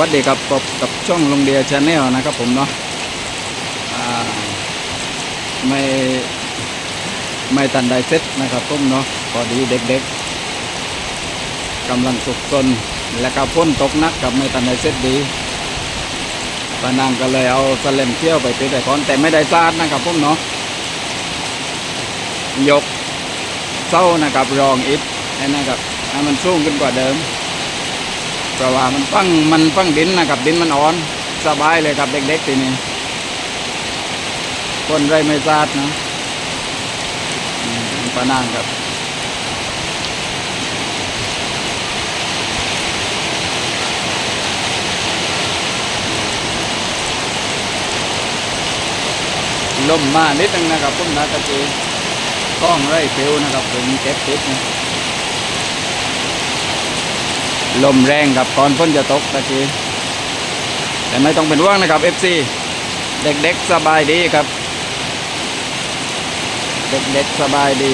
วัสดีครับพบกับช่องลงเดียชาแนลนะครับผมเนาะไม่ไม่ตันไดเซ็ตนะครับผมเนาะพอดีเด็กๆกำลังสุกซนและก็พ้นตกนักกับไม่ตันไดเซ็ตดีปานางก็เลยเอาสเลมเที่ยวไปปิดไอคอนแต่ไม่ได้ซาดนะครับผมเนาะยกเส้านะครับรองอิฐให้นะครับให้มันสูงขึ้นกว่าเดิม เพราะว่ามันฟังมันฟังดินนะครับดินมันอ่อน สบายเลยครับเด็กๆทีนี้คนไรไม่ทราบนะอืมปานางครับลมมานิดนึงนะครับพุ่มนาตะกี้ก้องไรเปลวนะครับผมเก็บติดนะ ลมแรงครับก่อนฝนจะตกตะกี้แต่ไม่ต้องเป็นห่วงนะครับ FC เด็กๆสบายดีครับ เด็กๆสบายดี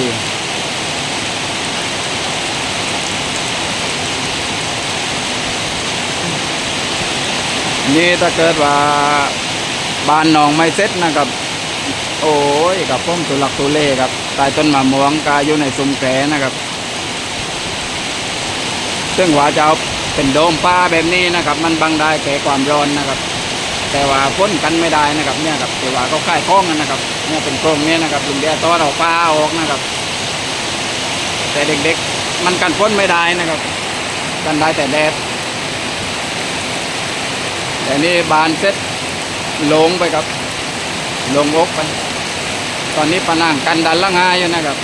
นี่ถ้าเกิดว่าบ้านหนองไม่เซ็ตนะครับ โอ้ยกับพ่มตุลักตุเลครับใต้ต้นมะม่วงกายอยู่ในซุ้มแกนะครับ ซึ่งว่าจะเอาเป็นโดมป้าแบบนี้นะครับ มันบังได้แก่ความร้อนนะครับ แต่ว่าพ้นกันไม่ได้นะครับ เนี่ยครับแต่ว่าเขาค่ายคล้องกันนะครับ เนี่ยเป็นโครงเนี่ยนะครับลุงเดียต้อนเอาป้าออกนะครับ แต่เด็กๆ มันกันพ้นไม่ได้นะครับ กันได้แต่แดดแต่นี่บานเซ็ตลงไปครับ ลงอกไป ตอนนี้ปนางกันดันละงายอยู่นะครับ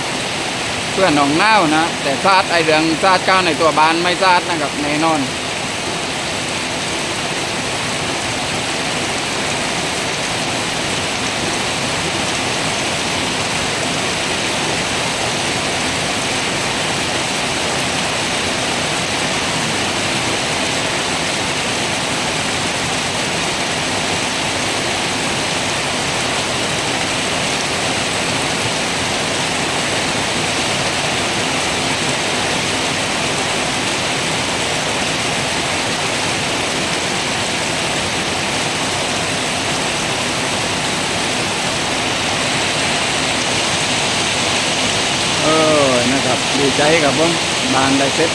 พื่อนหนองเน่านะ แต่ซาดไอเรืองซาดก้าวในตัวบานไม่ซาดนะครับแน่นอน ครับผมบานได้เซ็ต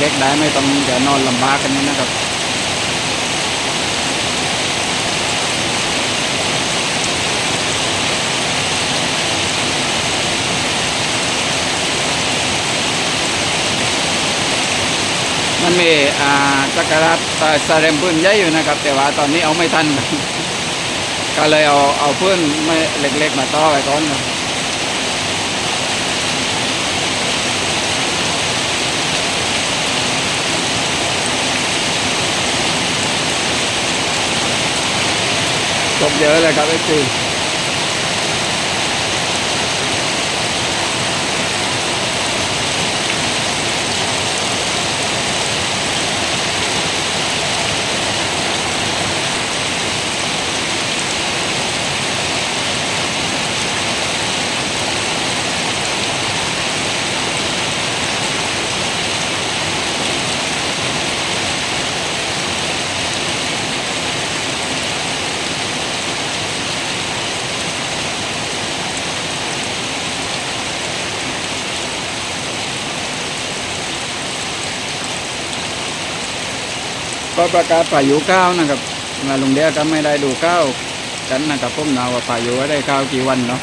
เด็กๆได้ไม่ต้องจะนอนลำบากกันนี้นะครับมันมีอ่าสักการะสาเรมพื้นใหญ่อยู่นะครับ แต่ว่าตอนนี้เอาไม่ทัน ก็เลยเอาเอาพื้นไม่เล็กๆมาต่อไว้ก่อนครับตกเยอะ เลยค ก็ประกาศพายุก้าวนะครับมาลุงเดียก็ไม่ได้ดูก้าวกันนะครับผมนาว่าพายุว่าได้ก้าวกี่วันเนาะ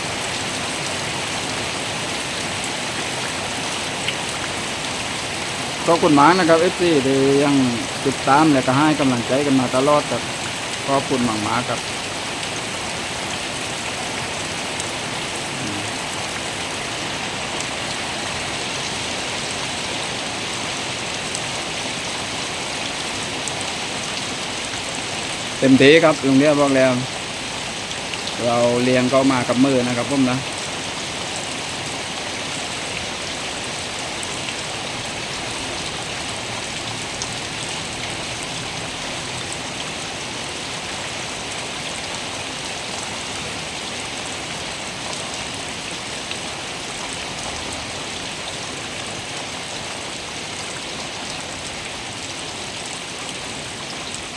ก็คุณหมากนะครับเอฟซีที่ยังติดตามและก็ให้กำลังใจกันมาตลอดครับขอบคุณหมากหมาครับ เต็มทีครับตรงนี้บอกแล้วเราเลี้ยงเขามากับมือนะครับผมนะ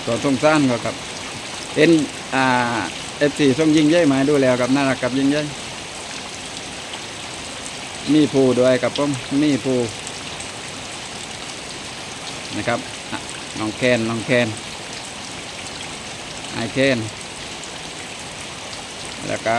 ต่อตรงสั้นก็ครับ เอ็นอ่าเอฟซีส่งยิงเย้ยมาให้ดูแล้วกับน่ารักกับยิงเย้ยมีผู้ด้วยกับผมมีผู้นะครับน้องแคนน้องแคนไอแคนแล้วก็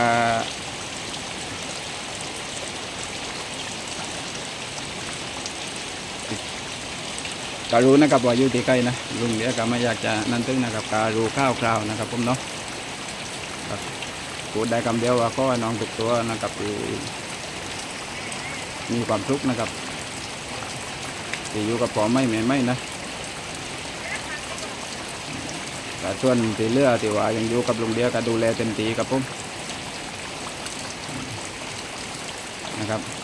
การู้นะครับว่าอยู่ที่ใกล้นะลุงเดี๋ยวก็ไม่อยากจะนั่นตึงนะครับการรู้ข้าวคราวนะครับผมเนาะพูดได้คำเดียวว่าก็น้องทุกตัวนะครับมีความทุกข์นะครับที่อยู่กับพ่อไม่แม่ไม่นะแต่ส่วนที่เลือที่ว่ายังอยู่กับลุงเดียก็ดูแลเต็มที่ครับผมนะครับ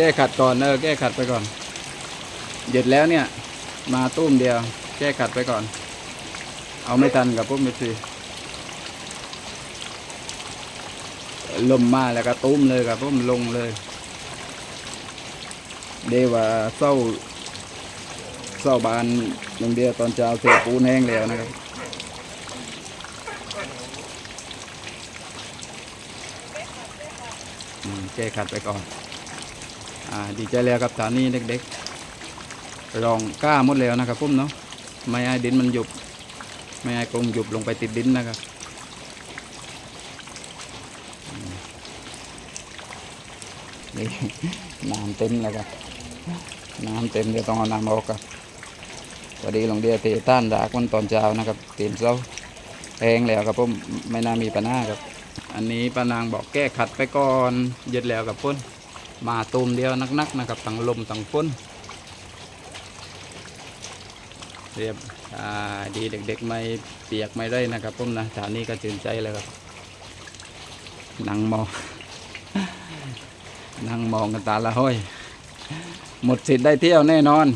ก้ขัดก่อนเออแก้ขัดไปก่อน หยุดแล้วเนี่ย มาตุ้มเดียว แก้ขัดไปก่อน เอาไม่ทันกับพวกมิตรีลมมาแล้วก็ตุ้มเลยครับพวกมันลงเลย เดว่าเศร้าเศร้าบานลงเดียวตอนเช้าเสียปูนแห้งแล้วนะครับแก้ขัดไปก่อน ดีใจแล้วครับฐานนี้เด็กๆลองกล้าหมดแล้วนะครับพุ่มเนาะไม่ให้ดินมันหยุบไม่ให้กลมหยุบลงไปติดดินนะครับนี่น้ำเต็มแล้วครับน้ำเต็มเดี๋ยวต้องเอาน้ำออกครับพอดีลงเดียเตะต้านดากมันตอนเช้านะครับเต็มเช้าแห้งแล้วครับพุ่มไม่น่ามีปัญหาครับ อันนี้ป้านางบอกแก้ขัดไปก่อนเย็ดแล้วกับพุ่น มาตูมเดียวนักๆนะครับตั้งลมตั้งฝนเรียบดีเด็กๆ ไม่เปียกไม่ได้นะครับผมนะฐานนี้ก็ตื่นใจเลยครับนั่งมองนั่งมองกันตาละห้อย หมดสิทธิ์ได้เที่ยวแน่นอน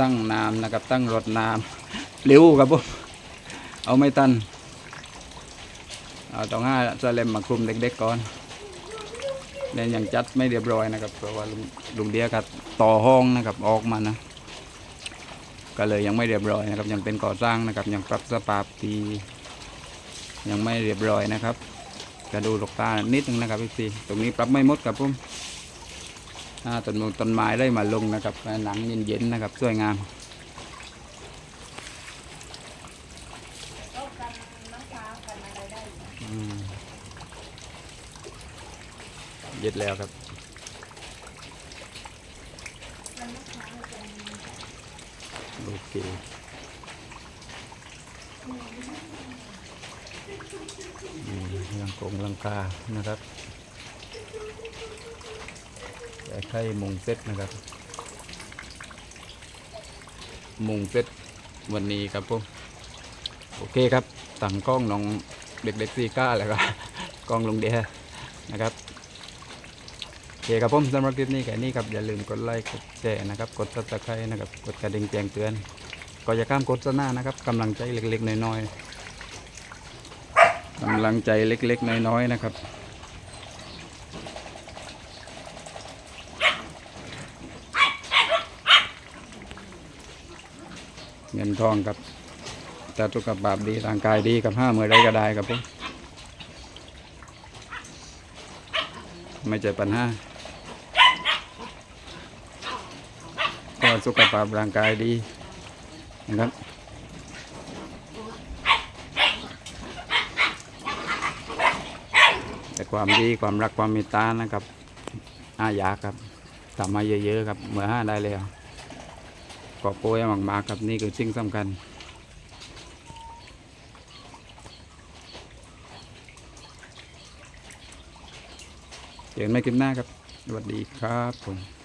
ตั้งน้ำนะครับตั้งรถน้ำเร็วครับผมเอาไม่ตัน เอาต้องห้าสเลมมาคลุมเด็กๆก่อนเนี่ยยังจัดไม่เรียบร้อยนะครับ เพราะว่าลุงเดียกับต่อห้องนะครับออกมานะ ก็เลยยังไม่เรียบร้อยนะครับ ยังเป็นก่อสร้างนะครับ ยังปรับสภาพทียังไม่เรียบร้อยนะครับจะดูลูกตานิดนึงนะครับพี่ซีตรงนี้ปรับไม่มดครับผมอ่าต้นมงต้นไม้ได้มาลงนะครับหนังเย็นๆนะครับสวยงาม อืมเย็ดแล้วครับ โอเคลังกงลังกานะครับแต่ไข่มุงเซ็ตนะครับ มุงเซ็ตวันนี้ครับผมโอเคครับสั่งกล้องน้องเด็กๆซีก้าแล้วก็กล้องลงเดียนะครับ คครับผมสำหรับคลิปนี้แค่นี้ครับอย่าลืมกดไลค์กดแชร์นะครับกดซับสไครต์นะครับกดกระดิ่งแจ้งเตือน ก็อย่าข้ามโฆษณานะครับกำลังใจเล็กๆน้อยๆกำลังใจเล็กๆน้อยๆนะครับเงินทองครับแต่สุขภาพดีร่างกายดีกับห้ามือได้ก็ได้ครับผมไม่เจอปัญหา ก็สุขภาพร่างกายดีนะครับแต่ความดีความรักความเมตตานะครับอาอยากครับทำมาเยอะๆครับเมื่อห้าได้แล้วกอบโกยมากๆครับนี่คือสิ่งสำคัญเจอกันไม่คลิปหน้าครับสวัสดีครับผม